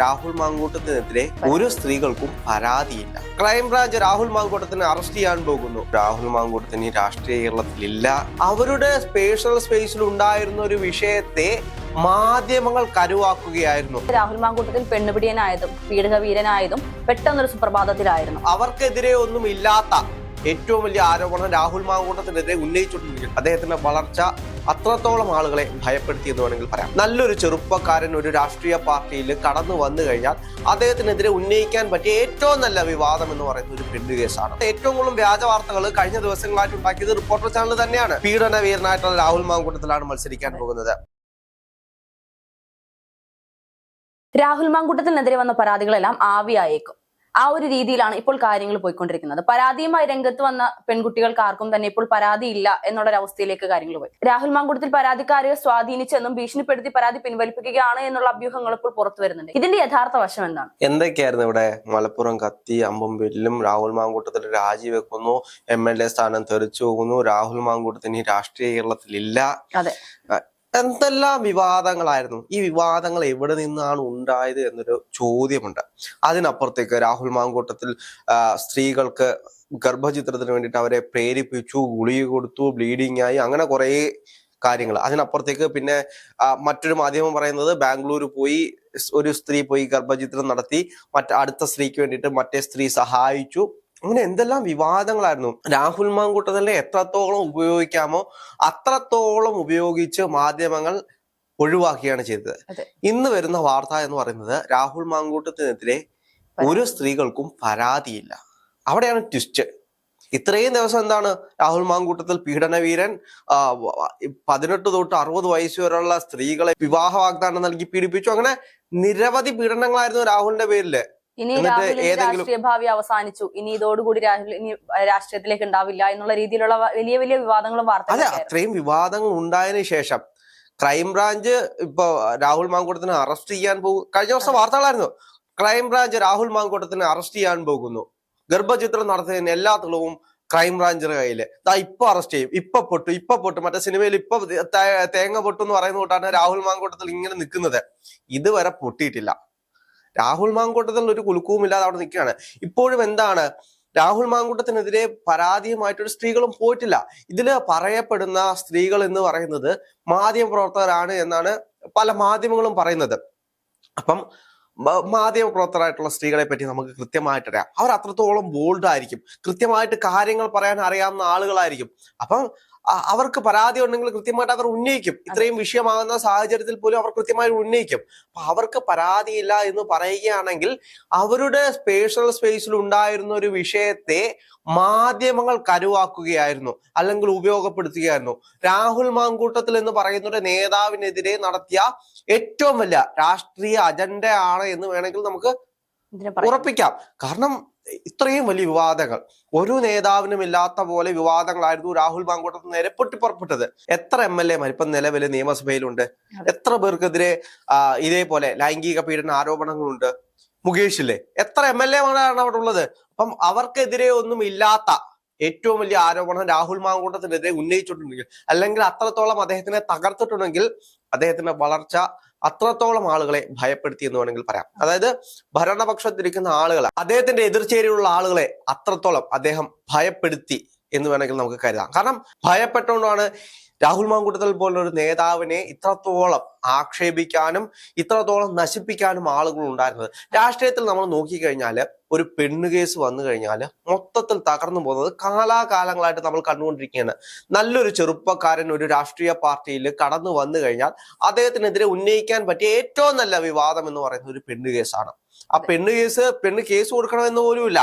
രാഹുൽ മാങ്കൂട്ടത്തിനെതിരെ ഒരു സ്ത്രീകൾക്കും പരാതിയില്ല. ക്രൈംബ്രാഞ്ച് രാഹുൽ മാങ്കൂട്ടത്തിനെ അറസ്റ്റ് ചെയ്യാൻ പോകുന്നു. രാഹുൽ മാങ്കൂട്ടത്തിന് രാഷ്ട്രീയ കേരളത്തിലില്ല. അവരുടെ സ്പേഷ്യൽ സ്പേസിൽ ഉണ്ടായിരുന്ന ഒരു വിഷയത്തെ മാധ്യമങ്ങൾ കരുവാക്കുകയായിരുന്നു. രാഹുൽ മാങ്കൂട്ടത്തിൽ പെണ്ണുപിടിയനായതും പീഡകവീരനായതും പെട്ടെന്നൊരു സുപ്രഭാതത്തിലായിരുന്നു. അവർക്കെതിരെ ഒന്നും ഇല്ലാത്ത ഏറ്റവും വലിയ ആരോപണം രാഹുൽ മാങ്കൂട്ടത്തിനെതിരെ ഉന്നയിച്ചുകൊണ്ടിരിക്കുന്നു അദ്ദേഹത്തിന്റെ വളർച്ച അത്രത്തോളം ആളുകളെ ഭയപ്പെടുത്തി എന്ന് വേണമെങ്കിൽ പറയാം. നല്ലൊരു ചെറുപ്പക്കാരൻ ഒരു രാഷ്ട്രീയ പാർട്ടിയിൽ കടന്നു വന്നു കഴിഞ്ഞാൽ അദ്ദേഹത്തിനെതിരെ ഉന്നയിക്കാൻ പറ്റിയ ഏറ്റവും നല്ല വിവാദം എന്ന് പറയുന്നത് ഒരു പെണ്ണ് കേസാണ്. ഏറ്റവും കൂടുതൽ വ്യാജ വാർത്തകൾ കഴിഞ്ഞ ദിവസങ്ങളായിട്ട് ഉണ്ടാക്കിയത് റിപ്പോർട്ടർ ചാനൽ തന്നെയാണ്. പീഡന വീരനായിട്ടുള്ള രാഹുൽ മാങ്കൂട്ടത്തിലാണ് മത്സരിക്കാൻ പോകുന്നത്. രാഹുൽ മാങ്കൂട്ടത്തിനെതിരെ വന്ന പരാതികളെല്ലാം ആവിയായേക്കും. ആ ഒരു രീതിയിലാണ് ഇപ്പോൾ കാര്യങ്ങൾ പോയിക്കൊണ്ടിരിക്കുന്നത്. പരാതിയുമായി രംഗത്ത് വന്ന പെൺകുട്ടികൾക്ക് ആർക്കും തന്നെ ഇപ്പോൾ പരാതി ഇല്ല എന്നുള്ളൊരവസ്ഥയിലേക്ക് അവസ്ഥയിലേക്ക് കാര്യങ്ങൾ പോയി. രാഹുൽ മാങ്കുടത്തിൽ പരാതിക്കാരെ സ്വാധീനിച്ചെന്നും ഭീഷണിപ്പെടുത്തി പരാതി പിൻവലിപ്പിക്കുകയാണ് എന്നുള്ള അഭ്യൂഹങ്ങൾ ഇപ്പോൾ പുറത്തു വരുന്നുണ്ട്. ഇതിന്റെ യഥാർത്ഥ വശം എന്താണ്? എന്തൊക്കെയായിരുന്നു ഇവിടെ മലപ്പുറം കത്തി അമ്പും വില്ലും രാഹുൽ മാങ്കൂട്ടത്തിൽ രാജിവെക്കുന്നു എം എൽ എ സ്ഥാനം തെറിച്ചു പോകുന്നു രാഹുൽ മാങ്കൂട്ടത്തിന് രാഷ്ട്രീയ രാഷ്ട്രീയ കേരളത്തിലില്ല അതെ. എന്തെല്ലാം വിവാദങ്ങളായിരുന്നു? ഈ വിവാദങ്ങൾ എവിടെ നിന്നാണ് ഉണ്ടായത് എന്നൊരു ചോദ്യമുണ്ട്. അതിനപ്പുറത്തേക്ക് രാഹുൽ മാങ്കൂട്ടത്തിൽ സ്ത്രീകൾക്ക് ഗർഭചിത്രത്തിന് വേണ്ടിയിട്ട് അവരെ പ്രേരിപ്പിച്ചു ഗുളിക കൊടുത്തു ബ്ലീഡിംഗ് ആയി അങ്ങനെ കുറേ കാര്യങ്ങൾ. അതിനപ്പുറത്തേക്ക് പിന്നെ മറ്റൊരു മാധ്യമം പറയുന്നത് ബാംഗ്ലൂർ പോയി ഒരു സ്ത്രീ പോയി ഗർഭചിത്രം നടത്തി മറ്റ അടുത്ത സ്ത്രീക്ക് വേണ്ടിയിട്ട് മറ്റേ സ്ത്രീ സഹായിച്ചു. അങ്ങനെ എന്തെല്ലാം വിവാദങ്ങളായിരുന്നു? രാഹുൽ മാങ്കൂട്ടതലിനെ എത്രത്തോളം ഉപയോഗിക്കാമോ അത്രത്തോളം ഉപയോഗിച്ച് മാധ്യമങ്ങൾ ഒഴിവാക്കുകയാണ് ചെയ്തത്. ഇന്ന് വരുന്ന വാർത്ത എന്ന് പറയുന്നത് രാഹുൽ മാങ്കൂട്ടത്തിനെതിരെ ഒരു സ്ത്രീകൾക്കും പരാതിയില്ല. അവിടെയാണ് ട്വിസ്റ്റ്. ഇത്രയും ദിവസം എന്താണ് രാഹുൽ മാങ്കൂട്ടത്തിൽ പീഡനവീരൻ പതിനെട്ട് തൊട്ട് അറുപത് വയസ്സ് വരെയുള്ള സ്ത്രീകളെ വിവാഹ വാഗ്ദാനം നൽകി പീഡിപ്പിച്ചു. അങ്ങനെ നിരവധി പീഡനങ്ങളായിരുന്നു രാഹുലിന്റെ പേരിൽ. ഇനി രാഹുൽ രാഹുലിന്റെ രാഷ്ട്രീയ ഭാവി അവസാനിച്ചു. ഇനി ഇതോടുകൂടി രാഹുൽ ഇനി രാഷ്ട്രീയത്തിലേക്ക് ഉണ്ടാവില്ല എന്നുള്ള രീതിയിലുള്ള വലിയ വലിയ വിവാദങ്ങളും വാർത്ത അത്രയും വിവാദങ്ങൾ ഉണ്ടായതിനു ശേഷം ക്രൈംബ്രാഞ്ച് ഇപ്പൊ രാഹുൽ മാങ്കൂട്ടത്തിനെ അറസ്റ്റ് ചെയ്യാൻ പോകും കഴിഞ്ഞ ദിവസം വാർത്തകളായിരുന്നു. ക്രൈംബ്രാഞ്ച് രാഹുൽ മാങ്കൂട്ടത്തിനെ അറസ്റ്റ് ചെയ്യാൻ പോകുന്നു. ഗർഭചിത്രം നടത്തുന്നതിന് എല്ലാ തെളിവും ക്രൈംബ്രാഞ്ചിന്റെ കയ്യിൽ. ദാ ഇപ്പൊ അറസ്റ്റ് ചെയ്യും. ഇപ്പൊ പൊട്ടു ഇപ്പൊ പൊട്ടു. മറ്റേ സിനിമയിൽ ഇപ്പൊ തേങ്ങ പൊട്ടു എന്ന് പറയുന്ന കൂട്ടാണ് രാഹുൽ മാങ്കൂട്ടത്തിൽ ഇങ്ങനെ നിൽക്കുന്നത്. ഇതുവരെ പൊട്ടിയിട്ടില്ല. രാഹുൽ മാങ്കൂട്ടത്തിൽ ഒരു കുലുക്കവും ഇല്ലാതെ അവിടെ നിൽക്കുകയാണ്. ഇപ്പോഴും എന്താണ്? രാഹുൽ മാങ്കൂട്ടത്തിനെതിരെ പരാതിയുമായിട്ടൊരു സ്ത്രീകളും പോയിട്ടില്ല. ഇതിൽ പറയപ്പെടുന്ന സ്ത്രീകൾ എന്ന് പറയുന്നത് മാധ്യമ പ്രവർത്തകരാണ് എന്നാണ് പല മാധ്യമങ്ങളും പറയുന്നത്. അപ്പം മാധ്യമ പ്രവർത്തകരായിട്ടുള്ള സ്ത്രീകളെ പറ്റി നമുക്ക് കൃത്യമായിട്ടറിയാം അവർ അത്രത്തോളം ബോൾഡ് ആയിരിക്കും. കൃത്യമായിട്ട് കാര്യങ്ങൾ പറയാൻ അറിയാവുന്ന ആളുകളായിരിക്കും. അപ്പം അവർക്ക് പരാതി ഉണ്ടെങ്കിൽ കൃത്യമായിട്ട് അവർ ഉന്നയിക്കും. ഇത്രയും വിഷയമാകുന്ന സാഹചര്യത്തിൽ പോലും അവർ കൃത്യമായി ഉന്നയിക്കും. അപ്പൊ അവർക്ക് പരാതിയില്ല എന്ന് പറയുകയാണെങ്കിൽ അവരുടെ സ്പേഷ്യൽ സ്പേസിൽ ഉണ്ടായിരുന്ന ഒരു വിഷയത്തെ മാധ്യമങ്ങൾ കരുവാക്കുകയായിരുന്നു അല്ലെങ്കിൽ ഉപയോഗപ്പെടുത്തുകയായിരുന്നു. രാഹുൽ മാങ്കൂട്ടത്തിൽ എന്ന് പറയുന്ന ഒരു നേതാവിനെതിരെ നടത്തിയ ഏറ്റവും വലിയ രാഷ്ട്രീയ അജണ്ടയാണ് എന്ന് വേണമെങ്കിൽ നമുക്ക് ഉറപ്പിക്കാം. കാരണം ഇത്രയും വലിയ വിവാദങ്ങൾ. ഒരു നേതാവിനും ഇല്ലാത്ത പോലെ വിവാദങ്ങളായിരുന്നു രാഹുൽ മാങ്കൂട്ടത്തിന് നേരെ പൊട്ടിപ്പുറപ്പെട്ടത്. എത്ര എം എൽ എമാർ ഇപ്പം നിലവിൽ നിയമസഭയിലുണ്ട്? എത്ര പേർക്കെതിരെ ഇതേപോലെ ലൈംഗിക പീഡന ആരോപണങ്ങളുണ്ട്? മുകേഷില്ലേ? എത്ര എം എൽ എമാരാണ് അവിടെ ഉള്ളത്? അപ്പം അവർക്കെതിരെ ഒന്നും ഇല്ലാത്ത ഏറ്റവും വലിയ ആരോപണം രാഹുൽ മാങ്കൂട്ടത്തിനെതിരെ ഉന്നയിച്ചിട്ടുണ്ടെങ്കിൽ അല്ലെങ്കിൽ അത്രത്തോളം അദ്ദേഹത്തിനെ തകർത്തിട്ടുണ്ടെങ്കിൽ അദ്ദേഹത്തിന്റെ വളർച്ച അത്രത്തോളം ആളുകളെ ഭയപ്പെടുത്തി എന്ന് വേണമെങ്കിൽ പറയാം. അതായത് ഭരണപക്ഷത്തിരിക്കുന്ന ആളുകളെ അദ്ദേഹത്തിന്റെ എതിർചേരിയിലുള്ള ആളുകളെ അത്രത്തോളം അദ്ദേഹം ഭയപ്പെടുത്തി എന്ന് വേണമെങ്കിൽ നമുക്ക് കരുതാം. കാരണം ഭയപ്പെട്ടുകൊണ്ടാണ് രാഹുൽ മാങ്കൂട്ടത്തിൽ പോലുള്ള ഒരു നേതാവിനെ ഇത്രത്തോളം ആക്ഷേപിക്കാനും ഇത്രത്തോളം നശിപ്പിക്കാനും ആളുകൾ ഉണ്ടായിരുന്നത് രാഷ്ട്രീയത്തിൽ നമ്മൾ നോക്കിക്കഴിഞ്ഞാൽ ഒരു പെണ്ണു കേസ് വന്നു കഴിഞ്ഞാൽ മൊത്തത്തിൽ തകർന്നു പോകുന്നത് കാലാകാലങ്ങളായിട്ട് നമ്മൾ കണ്ടുകൊണ്ടിരിക്കുകയാണ്. നല്ലൊരു ചെറുപ്പക്കാരൻ ഒരു രാഷ്ട്രീയ പാർട്ടിയിൽ കടന്നു വന്നു കഴിഞ്ഞാൽ അദ്ദേഹത്തിനെതിരെ ഉന്നയിക്കാൻ പറ്റിയ ഏറ്റവും നല്ല വിവാദം എന്ന് പറയുന്നത് ഒരു പെണ്ണു കേസാണ്. ആ പെണ്ണു കേസ് പെണ്ണ് കേസ് കൊടുക്കണമെന്ന് പോലുമില്ല.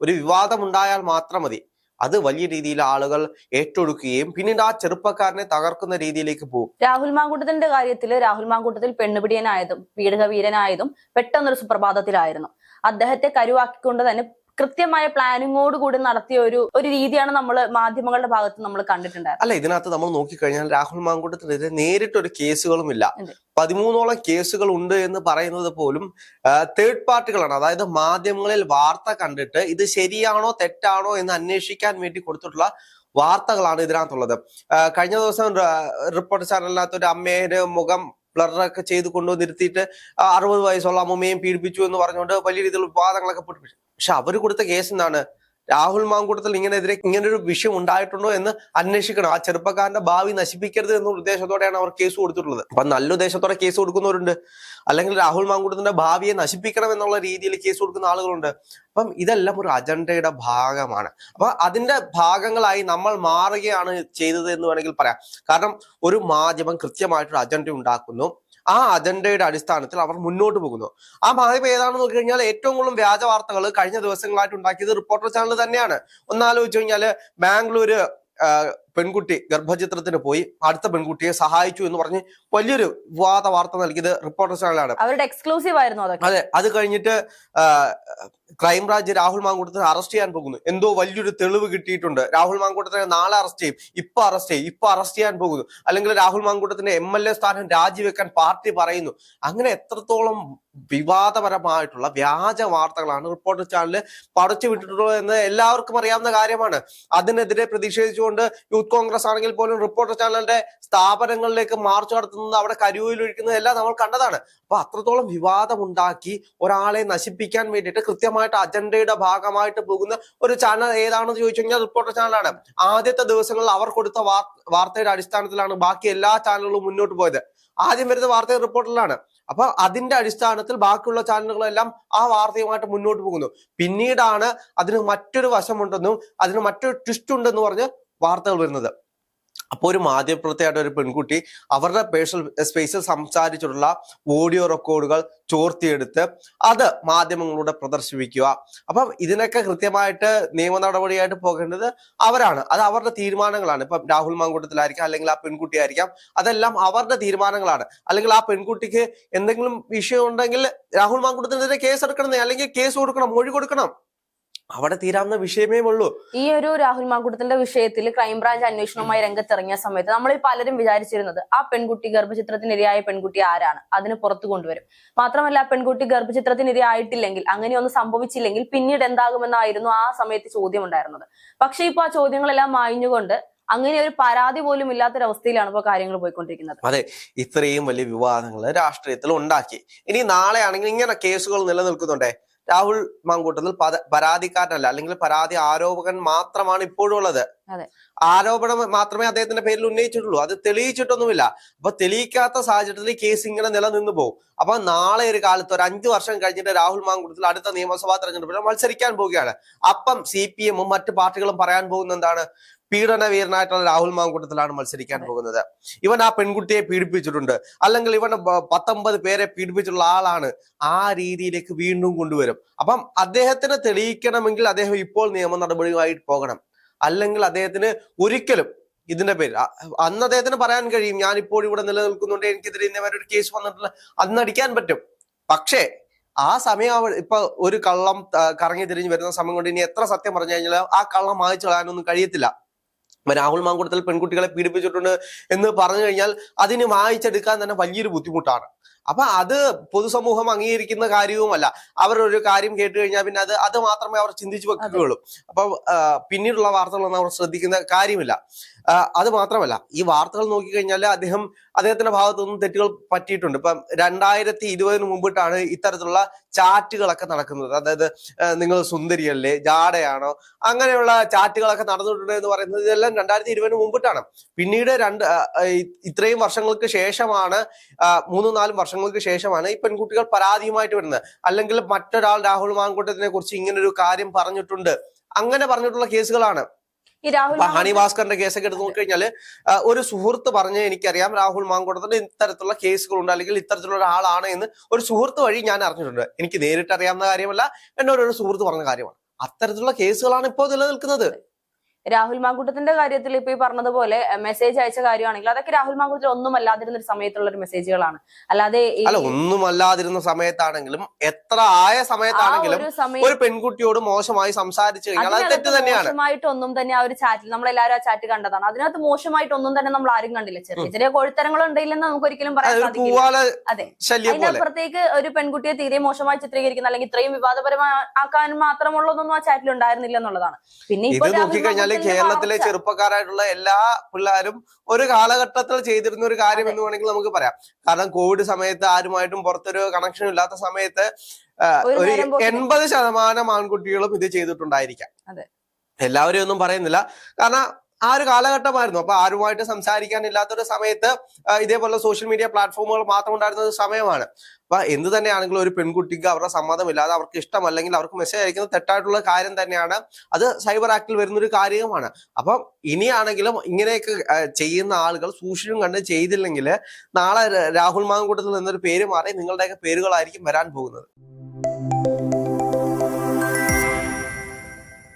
ഒരു വിവാദം ഉണ്ടായാൽ മാത്രം മതി. അത് വലിയ രീതിയിൽ ആളുകൾ ഏറ്റെടുക്കുകയും പിന്നീട് ആ ചെറുപ്പക്കാരനെ തകർക്കുന്ന രീതിയിലേക്ക് പോകും. രാഹുൽ മാങ്കൂട്ടത്തിന്റെ കാര്യത്തിൽ രാഹുൽ മാങ്കൂട്ടത്തിൽ പെണ്ണുപിടിയനായതും പീഡകവീരനായതും പെട്ടെന്നൊരു സുപ്രഭാതത്തിലായിരുന്നു. അദ്ദേഹത്തെ കരുവാക്കിക്കൊണ്ട് തന്നെ കൃത്യമായ പ്ലാനിങ്ങോട് കൂടി നടത്തിയ ഒരു ഒരു രീതിയാണ് നമ്മൾ മാധ്യമങ്ങളുടെ ഭാഗത്ത് നമ്മൾ കണ്ടിട്ടുണ്ടായിരുന്നത്. അല്ല ഇതിനകത്ത് നമ്മൾ നോക്കിക്കഴിഞ്ഞാൽ രാഹുൽ മാങ്കൂട്ടത്തിനെതിരെ നേരിട്ടൊരു കേസുകളും ഇല്ല. പതിമൂന്നോളം കേസുകൾ ഉണ്ട് എന്ന് പറയുന്നത് പോലും തേർഡ് പാർട്ടികളാണ് അതായത് മാധ്യമങ്ങളിൽ വാർത്ത കണ്ടിട്ട് ഇത് ശരിയാണോ തെറ്റാണോ എന്ന് അന്വേഷിക്കാൻ വേണ്ടി കൊടുത്തിട്ടുള്ള വാർത്തകളാണ് ഇതിനകത്തുള്ളത്. കഴിഞ്ഞ ദിവസം റിപ്പോർട്ട് ചാനലിനകത്ത് ഒരു അമ്മയുടെ മുഖം ബ്ലറൊക്കെ ചെയ്ത് കൊണ്ടുവന്നിരുത്തിയിട്ട് അറുപത് വയസ്സുള്ള അമ്മൂമ്മയും പീഡിപ്പിച്ചു എന്ന് പറഞ്ഞുകൊണ്ട് വലിയ രീതിയിൽ വിവാദങ്ങളൊക്കെ പൊട്ടിപ്പിച്ചു പക്ഷെ അവർ കൊടുത്ത കേസ് എന്താണ്? രാഹുൽ മാങ്കൂട്ടത്തിൽ ഇങ്ങനെതിരെ ഇങ്ങനെ ഒരു വിഷയം ഉണ്ടായിട്ടുണ്ടോ എന്ന് അന്വേഷിക്കണം. ആ ചെറുപ്പക്കാരന്റെ ഭാവി നശിപ്പിക്കരുത് എന്ന ഉദ്ദേശത്തോടെയാണ് അവർ കേസ് കൊടുത്തിട്ടുള്ളത്. അപ്പൊ നല്ല ഉദ്ദേശത്തോടെ കേസ് കൊടുക്കുന്നവരുണ്ട്. അല്ലെങ്കിൽ രാഹുൽ മാങ്കൂട്ടത്തിന്റെ ഭാവിയെ നശിപ്പിക്കണം എന്നുള്ള രീതിയിൽ കേസ് കൊടുക്കുന്ന ആളുകളുണ്ട്. അപ്പം ഇതെല്ലാം ഒരു അജണ്ടയുടെ ഭാഗമാണ്. അപ്പൊ അതിന്റെ ഭാഗങ്ങളായി നമ്മൾ മാറുകയാണ് ചെയ്തത് എന്ന് വേണമെങ്കിൽ പറയാം. കാരണം ഒരു മാധ്യമം കൃത്യമായിട്ടൊരു അജണ്ട ഉണ്ടാക്കുന്നു. ആ അജണ്ടയുടെ അടിസ്ഥാനത്തിൽ അവർ മുന്നോട്ട് പോകുന്നു. ആ മാധ്യമം ഏതാണെന്ന് നോക്കി കഴിഞ്ഞാൽ ഏറ്റവും കൂടുതൽ വ്യാജ വാർത്തകൾ കഴിഞ്ഞ ദിവസങ്ങളായിട്ട് ഉണ്ടാക്കിയത് റിപ്പോർട്ടർ ചാനൽ തന്നെയാണ്. ഒന്നാലോചിച്ച് കഴിഞ്ഞാൽ ബാംഗ്ലൂര് പെൺകുട്ടി ഗർഭചിത്രത്തിന് പോയി അടുത്ത പെൺകുട്ടിയെ സഹായിച്ചു എന്ന് പറഞ്ഞ് വലിയൊരു വിവാദ വാർത്ത നൽകിയത് റിപ്പോർട്ടർ ചാനലാണ് അവരുടെ എക്സ്ക്ലൂസീവ് ആയിരുന്നു അതെ അത് കഴിഞ്ഞിട്ട് ക്രൈംബ്രാഞ്ച് രാഹുൽ മാങ്കൂട്ടത്തിനെ അറസ്റ്റ് ചെയ്യാൻ പോകുന്നു. എന്തോ വലിയൊരു തെളിവ് കിട്ടിയിട്ടുണ്ട്. രാഹുൽ മാങ്കൂട്ടത്തിനെ നാളെ അറസ്റ്റ് ചെയ്യും. ഇപ്പൊ അറസ്റ്റ് ചെയ്യും. ഇപ്പൊ അറസ്റ്റ് ചെയ്യാൻ പോകുന്നു. അല്ലെങ്കിൽ രാഹുൽ മാങ്കൂട്ടത്തിന്റെ എം എൽ എ സ്ഥാനം രാജിവെക്കാൻ പാർട്ടി പറയുന്നു. അങ്ങനെ എത്രത്തോളം വിവാദപരമായിട്ടുള്ള വ്യാജ വാർത്തകളാണ് റിപ്പോർട്ടർ ചാനൽ പടച്ചു വിട്ടിട്ടുള്ളത് എന്ന് എല്ലാവർക്കും അറിയാവുന്ന കാര്യമാണ്. അതിനെതിരെ പ്രതിഷേധിച്ചുകൊണ്ട് യൂത്ത് കോൺഗ്രസ് ആണെങ്കിൽ പോലും റിപ്പോർട്ടർ ചാനലിന്റെ സ്ഥാപനങ്ങളിലേക്ക് മാർച്ച് നടത്തുന്നത് അവിടെ കരുവിൽ ഒഴിക്കുന്നത് എല്ലാം നമ്മൾ കണ്ടതാണ്. അപ്പൊ അത്രത്തോളം വിവാദം ഉണ്ടാക്കി ഒരാളെ നശിപ്പിക്കാൻ വേണ്ടിയിട്ട് കൃത്യമായിട്ട് അജണ്ടയുടെ ഭാഗമായിട്ട് പോകുന്ന ഒരു ചാനൽ ഏതാണെന്ന് ചോദിച്ചു കഴിഞ്ഞാൽ റിപ്പോർട്ടർ ചാനലാണ്. ആദ്യത്തെ ദിവസങ്ങളിൽ അവർ കൊടുത്ത വാർത്തയുടെ അടിസ്ഥാനത്തിലാണ് ബാക്കി എല്ലാ ചാനലുകളും മുന്നോട്ട് പോയത്. ആദ്യം വരുന്ന വാർത്ത റിപ്പോർട്ടറിലാണ് അപ്പൊ അതിന്റെ അടിസ്ഥാനത്തിൽ ബാക്കിയുള്ള ചാനലുകളെല്ലാം ആ വാർത്തയുമായിട്ട് മുന്നോട്ട് പോകുന്നു. പിന്നീടാണ് അതിന് മറ്റൊരു വശമുണ്ടെന്നും അതിന് മറ്റൊരു ട്വിസ്റ്റ് ഉണ്ടെന്ന് പറഞ്ഞ് വാർത്തകൾ വരുന്നത്. അപ്പോൾ ഒരു മാധ്യമപ്രവർത്തകയായിട്ട് ഒരു പെൺകുട്ടി അവരുടെ പേഴ്സണൽ സ്പേസിൽ സംസാരിച്ചിട്ടുള്ള ഓഡിയോ റെക്കോർഡുകൾ ചോർത്തിയെടുത്ത് അത് മാധ്യമങ്ങളിലൂടെ പ്രദർശിപ്പിക്കുക. അപ്പം ഇതിനൊക്കെ കൃത്യമായിട്ട് നിയമ നടപടിയായിട്ട് പോകേണ്ടത് അവരാണ്. അത് അവരുടെ തീരുമാനങ്ങളാണ്. ഇപ്പം രാഹുൽ മാങ്കൂട്ടത്തിലായിരിക്കാം അല്ലെങ്കിൽ ആ പെൺകുട്ടി ആയിരിക്കാം അതെല്ലാം അവരുടെ തീരുമാനങ്ങളാണ്. അല്ലെങ്കിൽ ആ പെൺകുട്ടിക്ക് എന്തെങ്കിലും വിഷയം ഉണ്ടെങ്കിൽ രാഹുൽ മാങ്കൂട്ടത്തിനെതിരെ കേസ് എടുക്കണമെന്നേ അല്ലെങ്കിൽ കേസ് കൊടുക്കണം മൊഴി കൊടുക്കണം. അവിടെ തീരാവുന്ന വിഷയമേ ഉള്ളൂ. ഈ ഒരു രാഹുൽ മാങ്കൂട്ടത്തിന്റെ വിഷയത്തിൽ ക്രൈംബ്രാഞ്ച് അന്വേഷണവുമായി രംഗത്തിറങ്ങിയ സമയത്ത് നമ്മൾ പലരും വിചാരിച്ചിരുന്നത് ആ പെൺകുട്ടി ഗർഭചിത്രത്തിനിരയായ പെൺകുട്ടി ആരാണ്? അതിന് പുറത്തു കൊണ്ടുവരും. മാത്രമല്ല ആ പെൺകുട്ടി ഗർഭചിത്രത്തിനിരയായിട്ടില്ലെങ്കിൽ അങ്ങനെയൊന്നും സംഭവിച്ചില്ലെങ്കിൽ പിന്നീട് എന്താകുമെന്നായിരുന്നു ആ സമയത്ത് ചോദ്യം ഉണ്ടായിരുന്നത് പക്ഷെ ഇപ്പൊ ആ ചോദ്യങ്ങളെല്ലാം മായിഞ്ഞുകൊണ്ട് അങ്ങനെ ഒരു പരാതി പോലും ഇല്ലാത്തൊരവസ്ഥയിലാണ് ഇപ്പോൾ കാര്യങ്ങൾ പോയിക്കൊണ്ടിരിക്കുന്നത്. അതെ ഇത്രയും വലിയ വിവാദങ്ങൾ രാഷ്ട്രീയത്തിൽ ഉണ്ടാക്കി. ഇനി നാളെ ആണെങ്കിൽ ഇങ്ങനെ കേസുകൾ നിലനിൽക്കുന്നുണ്ടേ? രാഹുൽ മാങ്കൂട്ടത്തിൽ പരാതിക്കാരനല്ല അല്ലെങ്കിൽ പരാതി ആരോപകൻ മാത്രമാണ് ഇപ്പോഴും ഉള്ളത്. ആരോപണം മാത്രമേ അദ്ദേഹത്തിന്റെ പേരിൽ ഉന്നയിച്ചിട്ടുള്ളൂ. അത് തെളിയിച്ചിട്ടൊന്നുമില്ല. അപ്പൊ തെളിയിക്കാത്ത സാഹചര്യത്തിൽ ഈ കേസ് ഇങ്ങനെ നിലനിന്ന് പോകും. അപ്പൊ നാളെ ഒരു കാലത്ത് ഒരു അഞ്ചു വർഷം കഴിഞ്ഞിട്ട് രാഹുൽ മാങ്കൂട്ടത്തിൽ അടുത്ത നിയമസഭാ തെരഞ്ഞെടുപ്പിൽ മത്സരിക്കാൻ പോവുകയാണ്. അപ്പം സി പി എമ്മും മറ്റു പാർട്ടികളും പറയാൻ പോകുന്ന എന്താണ്? പീഡന വീരനായിട്ടുള്ള രാഹുൽ മാങ്കൂട്ടത്തിലാണ് മത്സരിക്കാൻ പോകുന്നത്. ഇവൻ ആ പെൺകുട്ടിയെ പീഡിപ്പിച്ചിട്ടുണ്ട്. അല്ലെങ്കിൽ ഇവൻ പത്തൊമ്പത് പേരെ പീഡിപ്പിച്ചിട്ടുള്ള ആളാണ് ആ രീതിയിലേക്ക് വീണ്ടും കൊണ്ടുവരും. അപ്പം അദ്ദേഹത്തിന് തെളിയിക്കണമെങ്കിൽ അദ്ദേഹം ഇപ്പോൾ നിയമ നടപടിയുമായി പോകണം. അല്ലെങ്കിൽ അദ്ദേഹത്തിന് ഒരിക്കലും ഇതിന്റെ പേര് അന്ന് അദ്ദേഹത്തിന് പറയാൻ കഴിയും ഞാൻ ഇപ്പോൾ ഇവിടെ നിലനിൽക്കുന്നുണ്ട് എനിക്കെതിരെ ഇന്നേ വരെ ഒരു കേസ് വന്നിട്ടില്ല. അന്ന് അടിക്കാൻ പറ്റും. പക്ഷേ ആ സമയം ഇപ്പൊ ഒരു കള്ളം കറങ്ങി തിരിഞ്ഞ് വരുന്ന സമയം കൊണ്ട് ഇനി എത്ര സത്യം പറഞ്ഞു കഴിഞ്ഞാൽ ആ കള്ളം മായ്ച്ചു കളയാനൊന്നും കഴിയത്തില്ല. രാഹുൽ മാങ്കുടത്തിൽ പെൺകുട്ടികളെ പീഡിപ്പിച്ചിട്ടുണ്ട് എന്ന് പറഞ്ഞു കഴിഞ്ഞാൽ അതിന് വായിച്ചെടുക്കാൻ തന്നെ വലിയൊരു ബുദ്ധിമുട്ടാണ്. അപ്പൊ അത് പൊതുസമൂഹം അംഗീകരിക്കുന്ന കാര്യവുമല്ല. അവർ ഒരു കാര്യം കേട്ട് കഴിഞ്ഞാൽ പിന്നെ അത് അത് മാത്രമേ അവർ ചിന്തിച്ചു വെക്കുകയുള്ളൂ. അപ്പൊ പിന്നീടുള്ള വാർത്തകളൊന്നും അവർ ശ്രദ്ധിക്കുന്ന കാര്യമില്ല. അത് മാത്രമല്ല ഈ വാർത്തകൾ നോക്കിക്കഴിഞ്ഞാൽ അദ്ദേഹം അദ്ദേഹത്തിന്റെ ഭാഗത്തുനിന്നും തെറ്റുകൾ പറ്റിയിട്ടുണ്ട്. ഇപ്പം രണ്ടായിരത്തി ഇരുപതിന് മുമ്പിട്ടാണ് ഇത്തരത്തിലുള്ള ചാറ്റുകളൊക്കെ നടക്കുന്നത്. അതായത് നിങ്ങൾ സുന്ദരിയല്ലേ ജാടയാണോ അങ്ങനെയുള്ള ചാറ്റുകളൊക്കെ നടന്നിട്ടുണ്ട് എന്ന് പറയുന്നത് ഇതെല്ലാം രണ്ടായിരത്തി ഇരുപതിന് മുമ്പിട്ടാണ്. പിന്നീട് രണ്ട് ഇത്രയും വർഷങ്ങൾക്ക് ശേഷമാണ് മൂന്നും നാലും വർഷങ്ങൾക്ക് ശേഷമാണ് ഈ പെൺകുട്ടികൾ പരാതിയുമായിട്ട് വരുന്നത്. അല്ലെങ്കിൽ മറ്റൊരാൾ രാഹുൽ മാങ്കൂട്ടത്തിനെ കുറിച്ച് ഇങ്ങനെ ഒരു കാര്യം പറഞ്ഞിട്ടുണ്ട്. അങ്ങനെ പറഞ്ഞിട്ടുള്ള കേസുകളാണ്. ഈ രാഹുൽ ഇപ്പൊ ഹണി ഭാസ്കറിന്റെ കേസൊക്കെ എടുത്ത് നോക്കിക്കഴിഞ്ഞാൽ ഒരു സുഹൃത്ത് പറഞ്ഞ് എനിക്കറിയാം രാഹുൽ മാങ്കോട്ടത്തിന് ഇത്തരത്തിലുള്ള കേസുകളുണ്ട് അല്ലെങ്കിൽ ഇത്തരത്തിലുള്ള ഒരാളാണ് എന്ന് ഒരു സുഹൃത്ത് വഴി ഞാൻ അറിഞ്ഞിട്ടുണ്ട്. എനിക്ക് നേരിട്ട് അറിയാവുന്ന കാര്യമല്ല എന്നോട് ഒരു സുഹൃത്ത് പറഞ്ഞ കാര്യമാണ്. അത്തരത്തിലുള്ള കേസുകളാണ് ഇപ്പോൾ നിലനിൽക്കുന്നത്. രാഹുൽ മാങ്കൂട്ടത്തിന്റെ കാര്യത്തിൽ ഇപ്പൊ ഈ പറഞ്ഞതുപോലെ മെസ്സേജ് അയച്ച കാര്യമാണെങ്കിൽ അതൊക്കെ രാഹുൽ മാങ്കൂട്ടത്തിൽ ഒന്നും അല്ലാതിരുന്ന ഒരു സമയത്തുള്ള ഒരു മെസ്സേജുകളാണ് അല്ലാതെ അല്ല ഒന്നും അല്ലാതിരുന്ന സമയത്താണെങ്കിലും എത്ര ആയ സമയത്താണെങ്കിലും ഒരു പെൺകുട്ടിയോട് മോശമായി സംസാരിച്ചു മോശമായിട്ടൊന്നും തന്നെ ആ ഒരു ചാറ്റിൽ നമ്മളെല്ലാവരും ആ ചാറ്റ് കണ്ടതാണ്. അതിനകത്ത് മോശമായിട്ടൊന്നും തന്നെ നമ്മൾ ആരും കണ്ടില്ല. ചെറിയ ചെറിയ കോഴിത്തരങ്ങൾ ഉണ്ടെങ്കിലെന്ന് നമുക്ക് ഒരിക്കലും പറയാൻ സാധിക്കില്ല. അതെ. അതിനപ്പുറത്തേക്ക് ഒരു പെൺകുട്ടിയെ തീരെ മോശമായി ചിത്രീകരിക്കുന്ന അല്ലെങ്കിൽ ഇത്രയും വിവാദപരമാക്കാൻ മാത്രമുള്ളതൊന്നും ആ ചാറ്റിൽ ഉണ്ടായിരുന്നില്ല എന്നുള്ളതാണ്. പിന്നെ ഇപ്പൊ രാഹുൽ കേരളത്തിലെ ചെറുപ്പക്കാരായിട്ടുള്ള എല്ലാ പിള്ളേരും ഒരു കാലഘട്ടത്തിൽ ചെയ്തിരുന്ന ഒരു കാര്യം എന്ന് വേണമെങ്കിൽ നമുക്ക് പറയാം. കാരണം കോവിഡ് സമയത്ത് ആരുമായിട്ടും പുറത്തൊരു കണക്ഷൻ ഇല്ലാത്ത സമയത്ത് ഒരു എൺപത് ശതമാനം ആൺകുട്ടികളും ഇത് ചെയ്തിട്ടുണ്ടായിരിക്കാം. എല്ലാവരും എല്ലാവരെയും ഒന്നും പറയുന്നില്ല. കാരണം ആ ഒരു കാലഘട്ടമായിരുന്നു. അപ്പൊ ആരുമായിട്ട് സംസാരിക്കാനില്ലാത്ത ഒരു സമയത്ത് ഇതേപോലെ സോഷ്യൽ മീഡിയ പ്ലാറ്റ്ഫോമുകൾ മാത്രം ഉണ്ടായിരുന്ന ഒരു സമയമാണ്. അപ്പൊ എന്ത് തന്നെയാണെങ്കിലും ഒരു പെൺകുട്ടിക്ക് അവരുടെ സമ്മതമില്ലാതെ അവർക്ക് ഇഷ്ടമല്ലെങ്കിൽ അവർക്ക് മെസ്സേജ് അയക്കുന്നത് തെറ്റായിട്ടുള്ള കാര്യം തന്നെയാണ്. അത് സൈബർ ആക്ടിൽ വരുന്ന ഒരു കാര്യവുമാണ്. അപ്പം ഇനിയാണെങ്കിലും ഇങ്ങനെയൊക്കെ ചെയ്യുന്ന ആളുകൾ സൂക്ഷിച്ചും കണ്ട് ചെയ്തില്ലെങ്കിൽ നാളെ രാഹുൽ മാങ്കൂട്ടത്തിൽ നിന്നൊരു പേര് മാറി നിങ്ങളുടെയൊക്കെ പേരുകളായിരിക്കും വരാൻ പോകുന്നത്.